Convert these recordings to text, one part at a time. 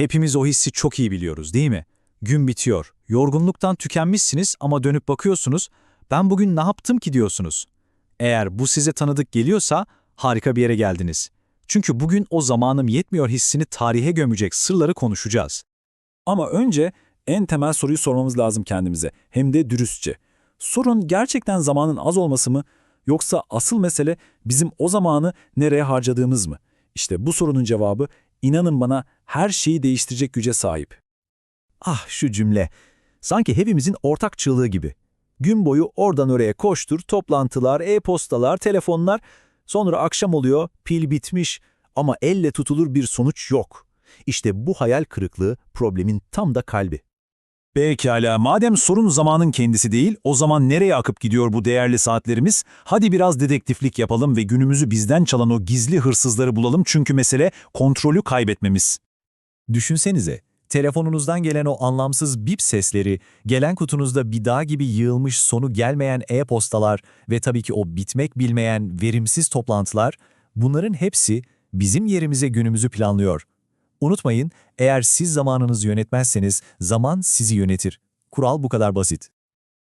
Hepimiz o hissi çok iyi biliyoruz değil mi? Gün bitiyor, yorgunluktan tükenmişsiniz ama dönüp bakıyorsunuz, ben bugün ne yaptım ki diyorsunuz. Eğer bu size tanıdık geliyorsa harika bir yere geldiniz. Çünkü bugün o zamanım yetmiyor hissini tarihe gömecek sırları konuşacağız. Ama önce en temel soruyu sormamız lazım kendimize. Hem de dürüstçe. Sorun gerçekten zamanın az olması mı? Yoksa asıl mesele bizim o zamanı nereye harcadığımız mı? İşte bu sorunun cevabı inanın bana her şeyi değiştirecek güce sahip. Ah şu cümle. Sanki hepimizin ortak çığlığı gibi. Gün boyu oradan oraya koştur, toplantılar, e-postalar, telefonlar. Sonra akşam oluyor, pil bitmiş ama elle tutulur bir sonuç yok. İşte bu hayal kırıklığı problemin tam da kalbi. Pekala, madem sorun zamanın kendisi değil, o zaman nereye akıp gidiyor bu değerli saatlerimiz? Hadi biraz dedektiflik yapalım ve günümüzü bizden çalan o gizli hırsızları bulalım çünkü mesele kontrolü kaybetmemiz. Düşünsenize, telefonunuzdan gelen o anlamsız bip sesleri, gelen kutunuzda bir dağ gibi yığılmış sonu gelmeyen e-postalar ve tabii ki o bitmek bilmeyen verimsiz toplantılar, bunların hepsi bizim yerimize günümüzü planlıyor. Unutmayın, eğer siz zamanınızı yönetmezseniz zaman sizi yönetir. Kural bu kadar basit.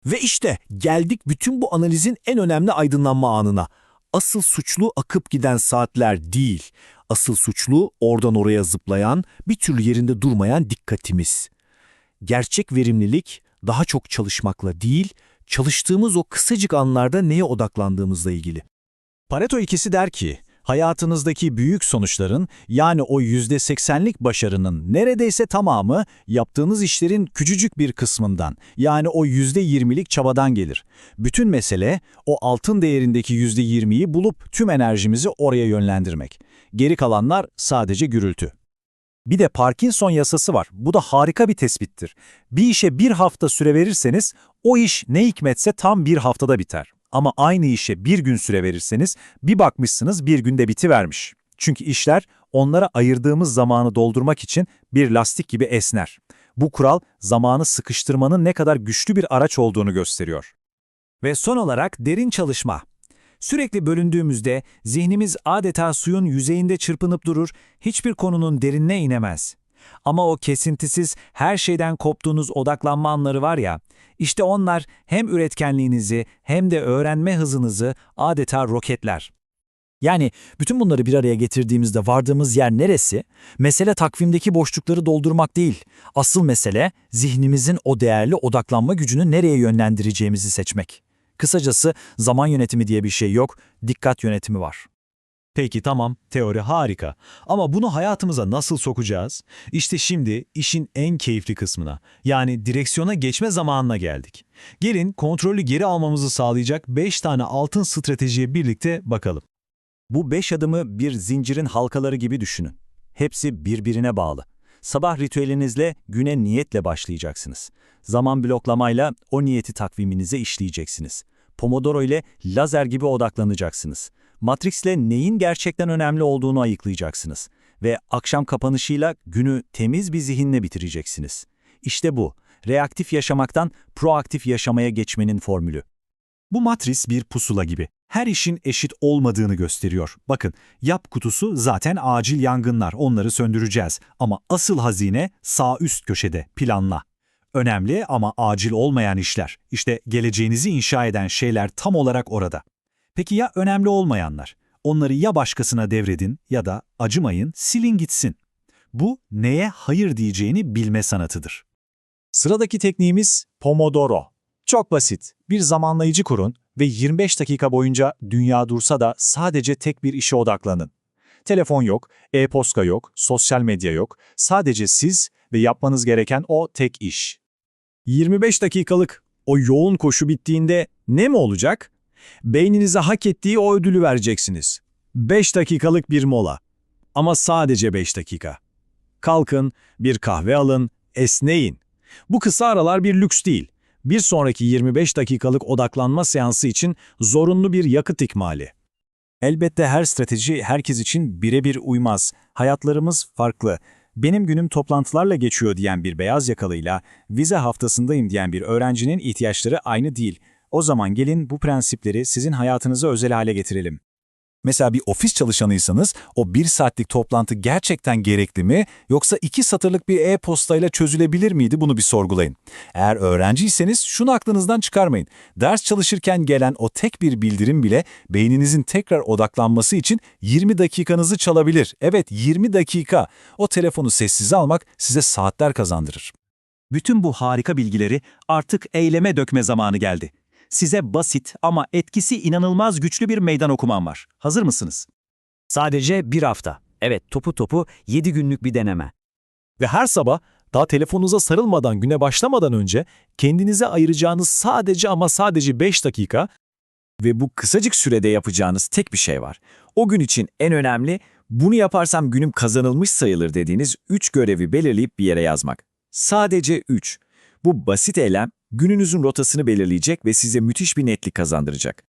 Ve işte geldik bütün bu analizin en önemli aydınlanma anına. Asıl suçlu akıp giden saatler değil. Asıl suçlu oradan oraya zıplayan, bir türlü yerinde durmayan dikkatimiz. Gerçek verimlilik daha çok çalışmakla değil, çalıştığımız o kısacık anlarda neye odaklandığımızla ilgili. Pareto ikisi der ki, hayatınızdaki büyük sonuçların yani o %80'lik başarının neredeyse tamamı yaptığınız işlerin küçücük bir kısmından yani o %20'lik çabadan gelir. Bütün mesele o altın değerindeki %20'yi bulup tüm enerjimizi oraya yönlendirmek. Geri kalanlar sadece gürültü. Bir de Parkinson yasası var. Bu da harika bir tespittir. Bir işe bir hafta süre verirseniz o iş ne hikmetse tam bir haftada biter. Ama aynı işe bir gün süre verirseniz bir bakmışsınız bir günde bitivermiş. Çünkü işler onlara ayırdığımız zamanı doldurmak için bir lastik gibi esner. Bu kural zamanı sıkıştırmanın ne kadar güçlü bir araç olduğunu gösteriyor. Ve son olarak derin çalışma. Sürekli bölündüğümüzde zihnimiz adeta suyun yüzeyinde çırpınıp durur, hiçbir konunun derinine inemez. Ama o kesintisiz, her şeyden koptuğunuz odaklanma anları var ya, işte onlar hem üretkenliğinizi hem de öğrenme hızınızı adeta roketler. Yani bütün bunları bir araya getirdiğimizde vardığımız yer neresi? Mesele takvimdeki boşlukları doldurmak değil. Asıl mesele zihnimizin o değerli odaklanma gücünü nereye yönlendireceğimizi seçmek. Kısacası zaman yönetimi diye bir şey yok, dikkat yönetimi var. Peki tamam, teori harika. Ama bunu hayatımıza nasıl sokacağız? İşte şimdi işin en keyifli kısmına, yani direksiyona geçme zamanına geldik. Gelin kontrolü geri almamızı sağlayacak 5 tane altın stratejiye birlikte bakalım. Bu beş adımı bir zincirin halkaları gibi düşünün. Hepsi birbirine bağlı. Sabah ritüelinizle güne niyetle başlayacaksınız. Zaman bloklamayla o niyeti takviminize işleyeceksiniz. Pomodoro ile lazer gibi odaklanacaksınız. Matrix'le neyin gerçekten önemli olduğunu ayıklayacaksınız. Ve akşam kapanışıyla günü temiz bir zihinle bitireceksiniz. İşte bu, reaktif yaşamaktan proaktif yaşamaya geçmenin formülü. Bu matris bir pusula gibi. Her işin eşit olmadığını gösteriyor. Bakın, yap kutusu zaten acil yangınlar, onları söndüreceğiz. Ama asıl hazine sağ üst köşede, planla. Önemli ama acil olmayan işler. İşte geleceğinizi inşa eden şeyler tam olarak orada. Peki ya önemli olmayanlar? Onları ya başkasına devredin ya da acımayın, silin gitsin. Bu neye hayır diyeceğini bilme sanatıdır. Sıradaki tekniğimiz Pomodoro. Çok basit. Bir zamanlayıcı kurun ve 25 dakika boyunca dünya dursa da sadece tek bir işe odaklanın. Telefon yok, e-posta yok, sosyal medya yok. Sadece siz ve yapmanız gereken o tek iş. 25 dakikalık o yoğun koşu bittiğinde ne mi olacak? Beyninize hak ettiği o ödülü vereceksiniz. 5 dakikalık bir mola. Ama sadece 5 dakika. Kalkın, bir kahve alın, esneyin. Bu kısa aralar bir lüks değil. Bir sonraki 25 dakikalık odaklanma seansı için zorunlu bir yakıt ikmali. Elbette her strateji herkes için birebir uymaz. Hayatlarımız farklı. Benim günüm toplantılarla geçiyor diyen bir beyaz yakalıyla, vize haftasındayım diyen bir öğrencinin ihtiyaçları aynı değil. O zaman gelin bu prensipleri sizin hayatınıza özel hale getirelim. Mesela bir ofis çalışanıysanız o bir saatlik toplantı gerçekten gerekli mi yoksa iki satırlık bir e-postayla çözülebilir miydi bunu bir sorgulayın. Eğer öğrenciyseniz şunu aklınızdan çıkarmayın. Ders çalışırken gelen o tek bir bildirim bile beyninizin tekrar odaklanması için 20 dakikanızı çalabilir. Evet 20 dakika. O telefonu sessize almak size saatler kazandırır. Bütün bu harika bilgileri artık eyleme dökme zamanı geldi. Size basit ama etkisi inanılmaz güçlü bir meydan okumam var. Hazır mısınız? Sadece bir hafta. Evet topu topu 7 günlük bir deneme. Ve her sabah daha telefonunuza sarılmadan güne başlamadan önce kendinize ayıracağınız sadece ama sadece 5 dakika ve bu kısacık sürede yapacağınız tek bir şey var. O gün için en önemli bunu yaparsam günüm kazanılmış sayılır dediğiniz 3 görevi belirleyip bir yere yazmak. Sadece 3. Bu basit eylem gününüzün rotasını belirleyecek ve size müthiş bir netlik kazandıracak.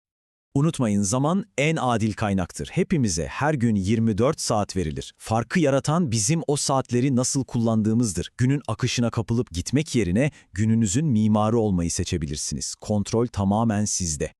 Unutmayın zaman en adil kaynaktır. Hepimize her gün 24 saat verilir. Farkı yaratan bizim o saatleri nasıl kullandığımızdır. Günün akışına kapılıp gitmek yerine gününüzün mimarı olmayı seçebilirsiniz. Kontrol tamamen sizde.